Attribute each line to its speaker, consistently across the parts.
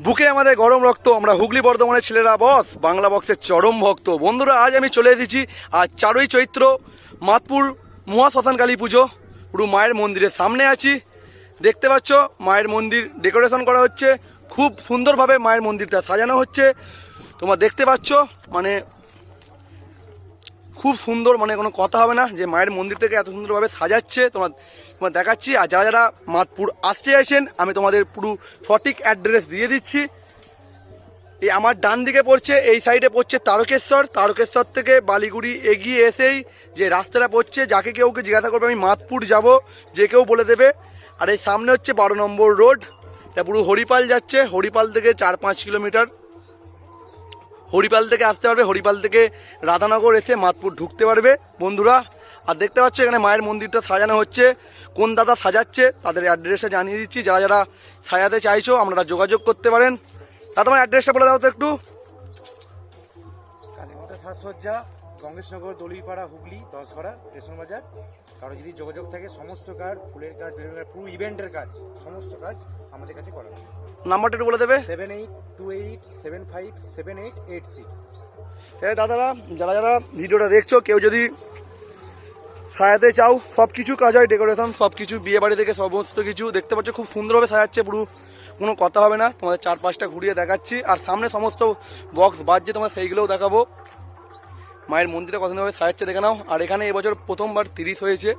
Speaker 1: বুকে আমাদের গরম রক্ত, আমরা হুগলি বর্ধমানের ছেলেরা, বস, বাংলা বক্সের চরম ভক্ত। বন্ধুরা, আজ আমি চলে এসেছি, আজ চারই চৈত্র, মাতপুর মহাশ্মশান কালী পুজো। পুরো মায়ের মন্দিরের সামনে আছি। দেখতে পাচ্ছ, মায়ের মন্দির ডেকোরেশন করা হচ্ছে। খুব সুন্দরভাবে মায়ের মন্দিরটা সাজানো হচ্ছে। তোমরা দেখতে পাচ্ছ মানে খুব সুন্দর মানে কোনো কথা হবে না যে মায়ের মন্দির থেকে এত সুন্দরভাবে সাজাচ্ছে। তোমার তোমার দেখাচ্ছি, আর যারা যারা মাতপুর আসতে চাইছেন, আমি তোমাদের পুরো সঠিক অ্যাড্রেস দিয়ে দিচ্ছি। এই আমার ডান দিকে পড়ছে, এই সাইডে পড়ছে তারকেশ্বর। তারকেশ্বর থেকে বালিগুড়ি এগিয়ে এসেই যে রাস্তাটা পড়ছে, যাকে কেউ জিজ্ঞাসা করবে, আমি মাতপুর যাব, যে কেউ বলে দেবে। আর এই সামনে হচ্ছে বারো নম্বর রোড, এটা পুরো হরিপাল যাচ্ছে। হরিপাল থেকে চার পাঁচ কিলোমিটার। হরিপাল থেকে আসতে পারবে, হরিপাল থেকে রাধানগর এসে মাতপুর ঢুকতে পারবে। বন্ধুরা আর দেখতে পাচ্ছ এখানে মায়ের মন্দিরটা সাজানো হচ্ছে। কোন দাদা সাজাচ্ছে তাদের অ্যাড্রেসটা জানিয়ে দিচ্ছি। যারা যারা সাজাতে চাইছো আপনারা যোগাযোগ করতে পারেন। দাদা তোমার অ্যাড্রেসটা বলে দাও তো একটু।
Speaker 2: সাজসজ্জা গঙ্গেশনগর দলিপাড়া হুগলি দশঘরা স্টেশন বাজার। কারও যদি যোগাযোগ থাকে সমস্ত কাজ ফুলের কাজ বিভিন্ন পুরো ইভেন্টের কাজ সমস্ত কাজ আমাদের কাছে করা
Speaker 1: নাম্বারটা একটু বলে দেবে।
Speaker 2: Seven eight two eight seven five seven eight eight six.
Speaker 1: হ্যাঁ দাদারা যারা যারা ভিডিওটা দেখছ কেউ যদি সাজাতে চাও সব কিছু কাজ হয় ডেকোরেশন সব কিছু বিয়ে বাড়ি থেকে সমস্ত কিছু। দেখতে পাচ্ছ, খুব সুন্দরভাবে সাজাচ্ছে পুরো। কোনো কথা হবে না, তোমাদের চার পাঁচটা ঘুরিয়ে দেখাচ্ছি। আর সামনে সমস্ত বক্স বাজছে তোমার সেইগুলোও দেখাবো। মায়ের মন্দিরে কত সুন্দরভাবে সাজাচ্ছে, দেখে নাও। আর এখানে এবছর প্রথমবার তিরিশ হয়েছে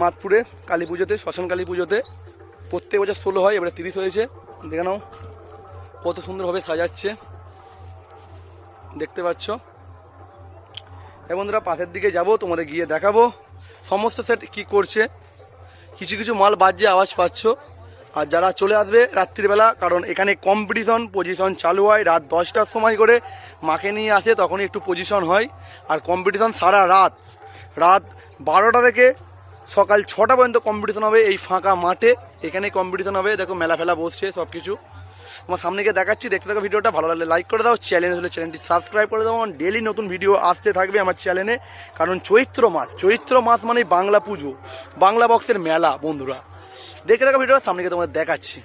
Speaker 1: মাতপুরে কালী পুজোতে, শ্মশান কালী পুজোতে। প্রত্যেক বছর ষোলো হয়, এবারে তিরিশ হয়েছে। দেখে নাও, কত সুন্দরভাবে সাজাচ্ছে। দেখতে পাচ্ছ বন্ধুরা, পাশের দিকে যাব, তোমাদের গিয়ে দেখাবো। সমস্ত সেট কি করছে, কিছু কিছু মাল বাজছে, আওয়াজ পাচ্ছ। আর যারা চলে আসবে রাত্রিবেলা, কারণ এখানে কম্পিটিশন পজিশন চালু হয় রাত দশটার সময় করে। মাকে নিয়ে আসে, তখনই একটু পজিশন হয়। আর কম্পিটিশন সারা রাত রাত বারোটা থেকে সকাল ছটা পর্যন্ত কম্পিটিশন হবে এই ফাঁকা মাঠে। এখানে কম্পিটিশন হবে, দেখো মেলা ফেলা বসছে সব কিছু তোমার সামনে গিয়ে দেখাচ্ছি, দেখতে থাকো ভিডিওটা, ভালো লাগলে লাইক করে দাও চ্যানেল হলে চ্যানেলটি সাবস্ক্রাইব করে দাও ডেলি নতুন ভিডিও আসতে থাকবে আমার চ্যানেলে কারণ চৈত্র মাস চৈত্র মাস মানে বাংলা পুজো, বাংলা বক্সের মেলা, বন্ধুরা। দেখে থাকো ভিডিওটা, সামনে গিয়ে তোমাদের দেখাচ্ছি।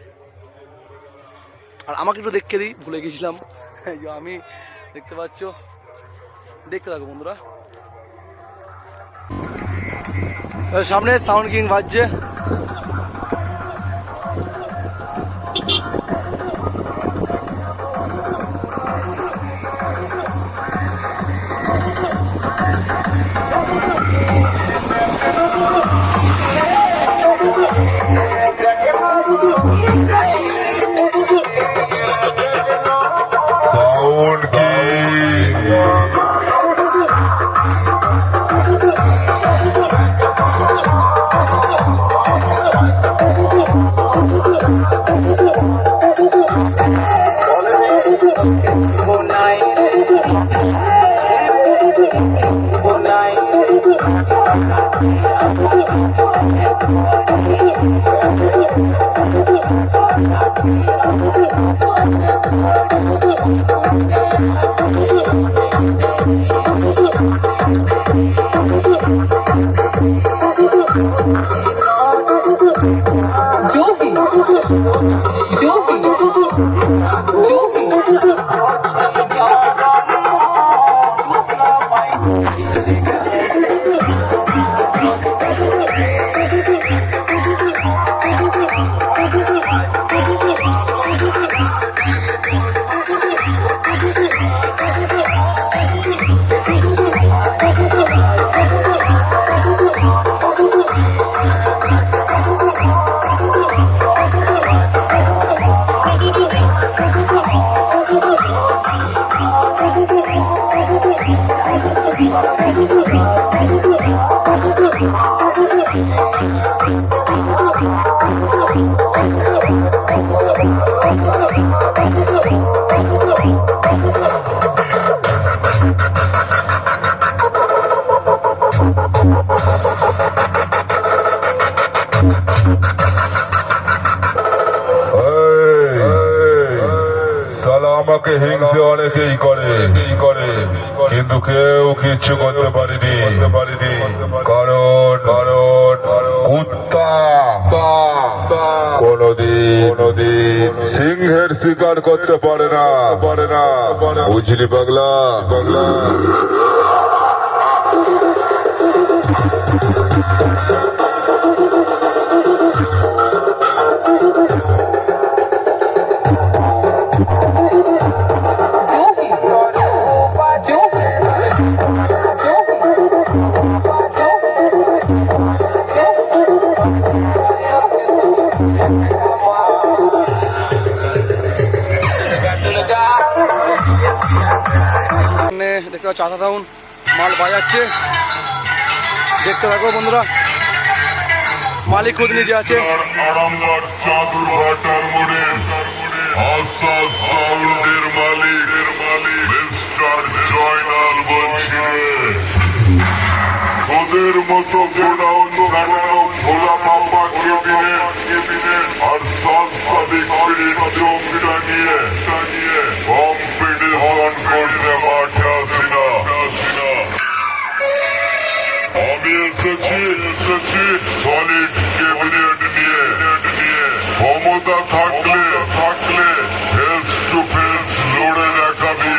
Speaker 1: আর আমাকে একটু দেখে দিই, ভুলে গেছিলাম। আমি দেখতে পাচ্ছ। দেখতে থাকো, বন্ধুরা। সামনে সাউন্ড কিং বাজছে।
Speaker 3: own
Speaker 4: game. আমাকে হিংসে অনেকেই করে। করে কিন্তু কেউ কিচ্ছু করতে পারেনি। পারেনি কারণ কারণ কুত্তা কোনদিন সিংহের শিকার করতে পারে না। পারে না বুঝলি পাগলা পাগলা?
Speaker 1: পাচ্ছ দাউন মাল বাজাচ্ছে। দেখতে থাকো বন্ধুরা। মালিক খোঁজ নিজে আছে।
Speaker 4: মতো আর আসি আমি এসেছি। সলিড ক্যাবিনেট নিয়ে ক্ষমতা থাকলে থাকলে ফেস টু ফেস লড়ে দেখাবি।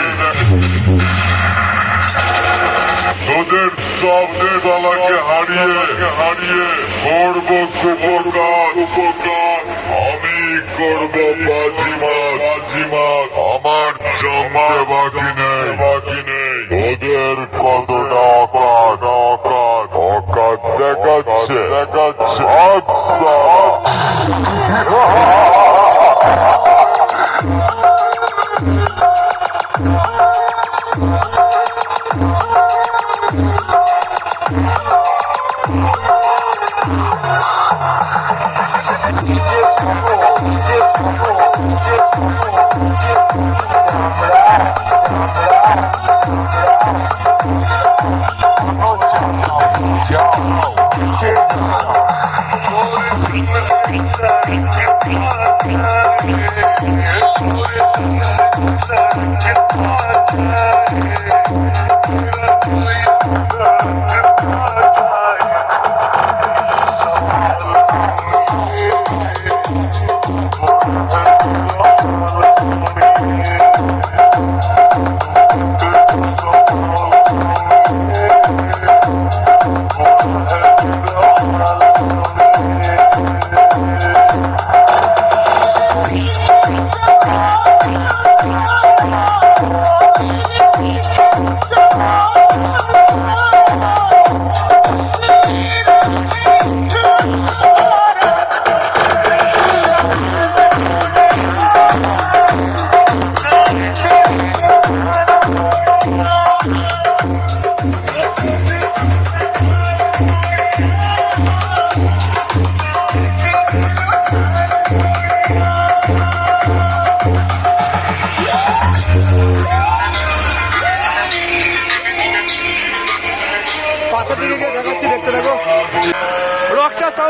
Speaker 4: তোদের সব দলাকে হারিয়ে হারিয়ে করব উপকার উপকার আমি করব বাজিমাত বাজিমাত। আমার জমতে বাকি নেই। বাকি নেই তোদের কতটা
Speaker 1: পাশের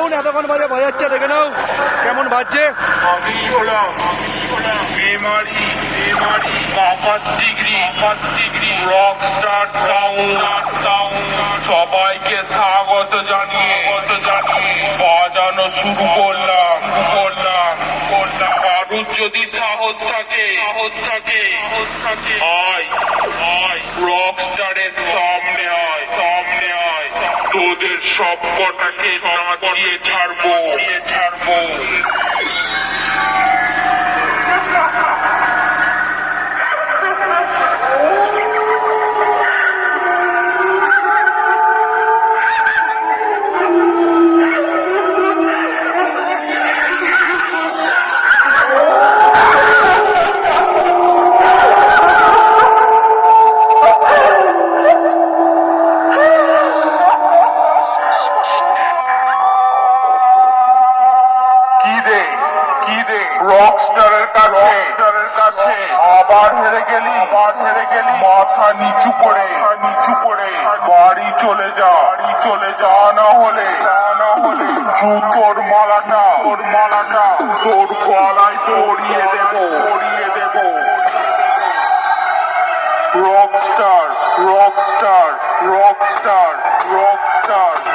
Speaker 1: সাউন্ড এতক্ষণ বাজে, বাজাচ্ছে, দেখে নাও কেমন বাজছে।
Speaker 5: স্টার সবাইকে স্বাগত জানিয়ে, বাজানো শুরু করলাম করলাম করলাম। কারুর যদি সাহস থাকে সাহস থাকে সাহস থাকে। আয় রক স্টারের সামনে আয় সামনে আয় তোদের সব কটাকে ছাড়বো ছাড়বো।
Speaker 4: তোর মালাটা তোর গলায় পরিয়ে দেব। পরিয়ে দেব। রকস্টার রকস্টার রকস্টার রকস্টার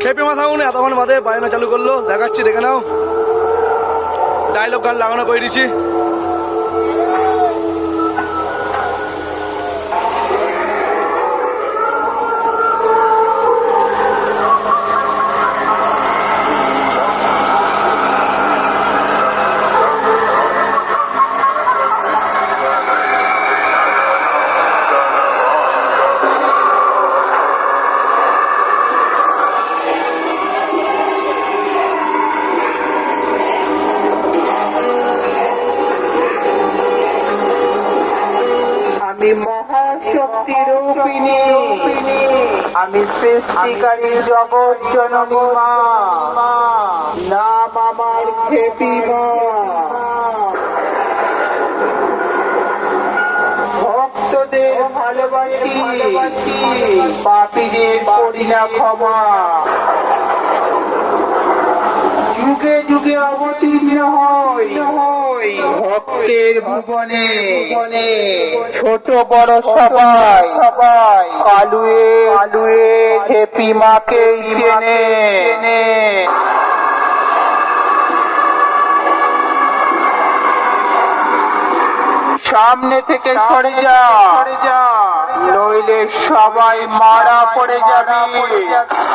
Speaker 1: খেপে মাথা উনি এতক্ষণ বাদে বাজানো চালু করল। দেখাচ্ছি, দেখে নাও। ডাইলগ গান লাগানো করে দিছি
Speaker 6: আমি সৃষ্টিকারী জগৎ জননী মা। নাম আমার খেপি ভক্তদের ভালোবাসি। পাপীদের করি না ক্ষমা। যুগে যুগে অবতীর্ণ হয় ভক্তের ভুবনে। ছোট বড় সবাই। সবাই। আলুয়ে আলুয়ে খেপি মাকে চেনে। সামনে থেকে সরে যা। সরে যা। নইলে সবাই মারা পড়ে যাবে।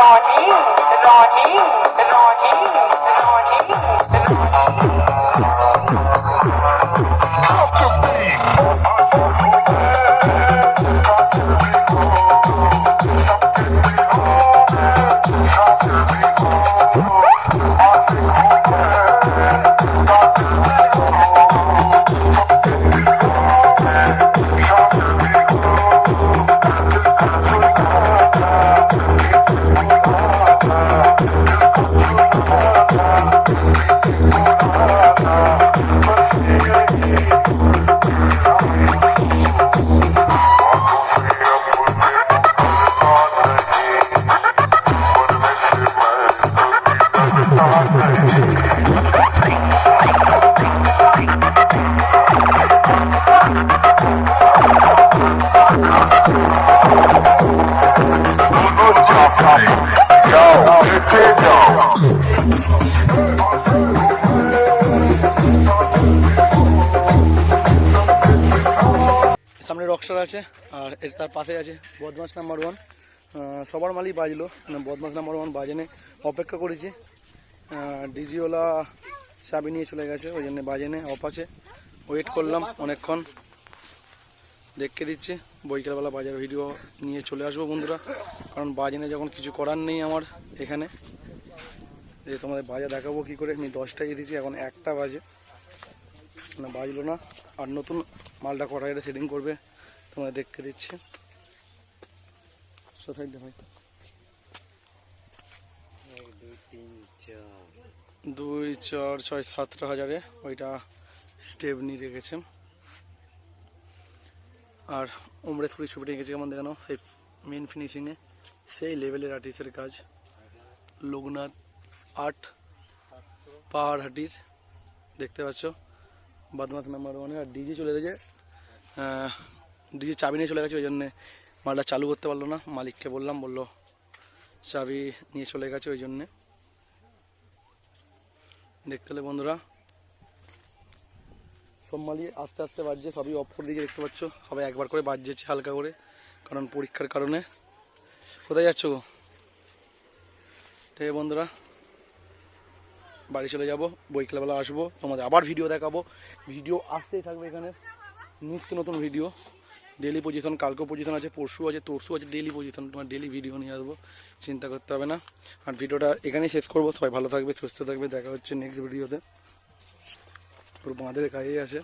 Speaker 7: Ronnie, Ronnie, Ronnie,
Speaker 1: সামনে রকস্টার আছে, আর এর তার পাশে আছে বদমাস নাম্বার ওয়ান সবার মালই বাজলো বদমাস নাম্বার ওয়ান বাজেনে অপেক্ষা করেছি। ডিজিওলা চাবি নিয়ে চলে গেছে, ওই জন্য বাজেনে অফ আছে। ওয়েট করলাম অনেকক্ষণ। দেখতে দিচ্ছি বৈকালবেলা বাজার ভিডিও নিয়ে চলে আসব বন্ধুরা। কারণ বাজেনে যখন কিছু করার নেই আমার এখানে। যে তোমাদের বাজার দেখাবো কি করে? আমি দশটায় দিয়েছি এখন একটা বাজে। না, বাজলো না। আর নতুন মালটা কড়াইতে সেটিং করবে, তোমাদের দেখতে দিচ্ছি। ভাই দুই, চার, ছয় সাতটা হাজারে ওইটা স্টেপ নিয়ে রেখেছে। আর অমরেশপুরি ছবিটা এঁকেছে কেমন দেখানো? সেই মেন ফিনিশিংয়ে সেই লেভেলের আর্টিস্টের কাজ। লোকনাথ আর্ট পাহাড়হাটির দেখতে পাচ্ছ। বাদমাস নাম্বার ওয়ানে আর ডিজি চলে গেছে ডিজি চাবি নিয়ে চলে গেছে, ওই জন্যে মালটা চালু করতে পারল না। মালিককে বললাম, বলল, চাবি নিয়ে চলে গেছে ওই জন্যে। দেখতে হলে বন্ধুরা। সব মালি আস্তে আস্তে বাজছে, সবই অফ করে দিকে দেখতে পাচ্ছ। সবাই একবার করে বাজছে হালকা করে, কারণ পরীক্ষার কারণে। কোথায় যাচ্ছ গো? ঠিক আছে বন্ধুরা বাড়ি চলে যাব বৈকালবেলা আসব, তোমাদের আবার ভিডিও দেখাবো। ভিডিও আসতেই থাকবে এখানে। নিত্য নতুন ভিডিও ডেলি পজিশন কালকেও পজিশন আছে পরশু আছে তরশু আছে ডেলি পজিশন তোমার ডেলি ভিডিও নিয়ে আসব, চিন্তা করতে হবে না। আর ভিডিওটা এখানেই শেষ করব। সবাই ভালো থাকবে, সুস্থ থাকবে। দেখা হচ্ছে নেক্সট ভিডিওতে পুরো বাঁধের কাজেই আছে।